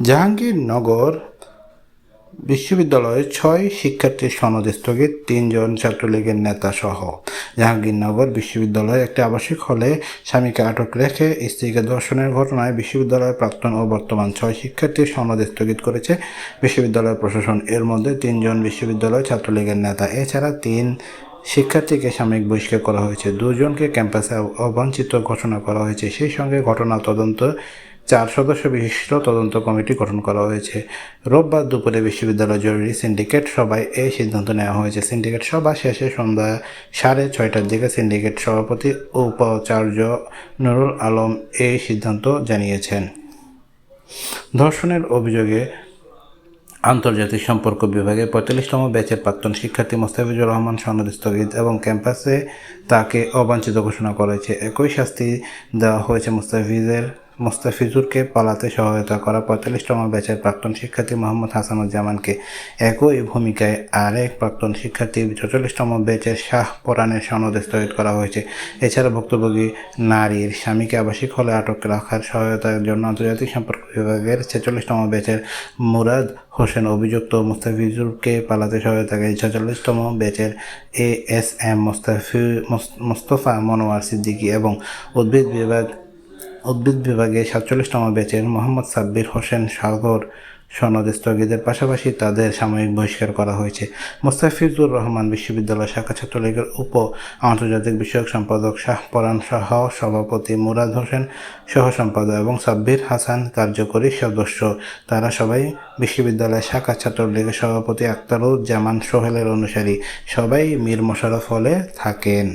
জাহাঙ্গীরনগর বিশ্ববিদ্যালয়ে ছয় শিক্ষার্থীর সনদ স্থগিত তিনজন ছাত্রলীগের নেতা সহ জাহাঙ্গীরনগর বিশ্ববিদ্যালয়ে একটি আবাসিক হলে স্বামীকে আটক রেখে স্ত্রীকে ধর্ষণের ঘটনায় বিশ্ববিদ্যালয়ের প্রাক্তন ও বর্তমান ছয় শিক্ষার্থীর সনদ স্থগিত করেছে বিশ্ববিদ্যালয় প্রশাসন। এর মধ্যে তিনজন বিশ্ববিদ্যালয় ছাত্রলীগের নেতা। এছাড়া তিন শিক্ষার্থীকে সাময়িক বহিষ্কার করা হয়েছে। দুজনকে ক্যাম্পাসে অবাঞ্ছিত ঘোষণা করা হয়েছে। সেই সঙ্গে ঘটনা তদন্ত চার সদস্য বিশিষ্ট তদন্ত কমিটি গঠন করা হয়েছে। রোববার দুপুরে বিশ্ববিদ্যালয় জরুরি সিন্ডিকেট সভায় এই সিদ্ধান্ত নেওয়া হয়েছে। সিন্ডিকেট সভা শেষে সন্ধ্যা সাড়ে ছয়টার দিকে সিন্ডিকেট সভাপতি উপাচার্য নুরুল আলম এই সিদ্ধান্ত জানিয়েছেন। ধর্ষণের অভিযোগে আন্তর্জাতিক সম্পর্ক বিভাগে পঁয়তাল্লিশতম ব্যাচের প্রাক্তন শিক্ষার্থী মোস্তাফিজুর রহমান সনদ স্থগিত এবং ক্যাম্পাসে তাকে অবাঞ্ছিত ঘোষণা করেছে। একই শাস্তি দেওয়া হয়েছে মুস্তাফিজের মোস্তাফিজুরকে পালাতে সহায়তা করা পঁয়তাল্লিশতম ব্যাচের প্রাক্তন শিক্ষার্থী মোহাম্মদ হাসানুজ্জামানকে একই ভূমিকায় আরেক প্রাক্তন শিক্ষার্থী ছচল্লিশতম ব্যাচের শাহ পরাণের সনদ স্থগিত করা হয়েছে। এছাড়া ভুক্তভোগী নারীর স্বামীকে আবাসিক হলে আটক রাখার সহায়তার জন্য আন্তর্জাতিক সম্পর্ক বিভাগের ছেচল্লিশতম ব্যাচের মুরাদ হোসেন অভিযুক্ত মুস্তাফিজুরকে পালাতে সহায়তা করে ছেচল্লিশতম ব্যাচের A S M Mostafi Mostafa Monowar Siddiqui এবং উদ্ভিদ বিভাগ উদ্ভিদ বিভাগে সাতচল্লিশতম ব্যাচের মোহাম্মদ সাব্বির হোসেন সাগর সনদ স্থগিতের পাশাপাশি তাদের সাময়িক বহিষ্কার করা হয়েছে। মোস্তাফিজুর রহমান বিশ্ববিদ্যালয় শাখা ছাত্রলীগের উপ আন্তর্জাতিক বিষয়ক সম্পাদক শাহ পরান সহ সভাপতি মুরাদ হোসেন সহ সম্পাদক এবং সাব্বির হাসান কার্যকরী সদস্য। তারা সবাই বিশ্ববিদ্যালয় শাখা ছাত্রলীগের সভাপতি আক্তারুজ্জামান সোহেলের অনুসারী। সবাই মীর মোশাররফ হলে থাকেন।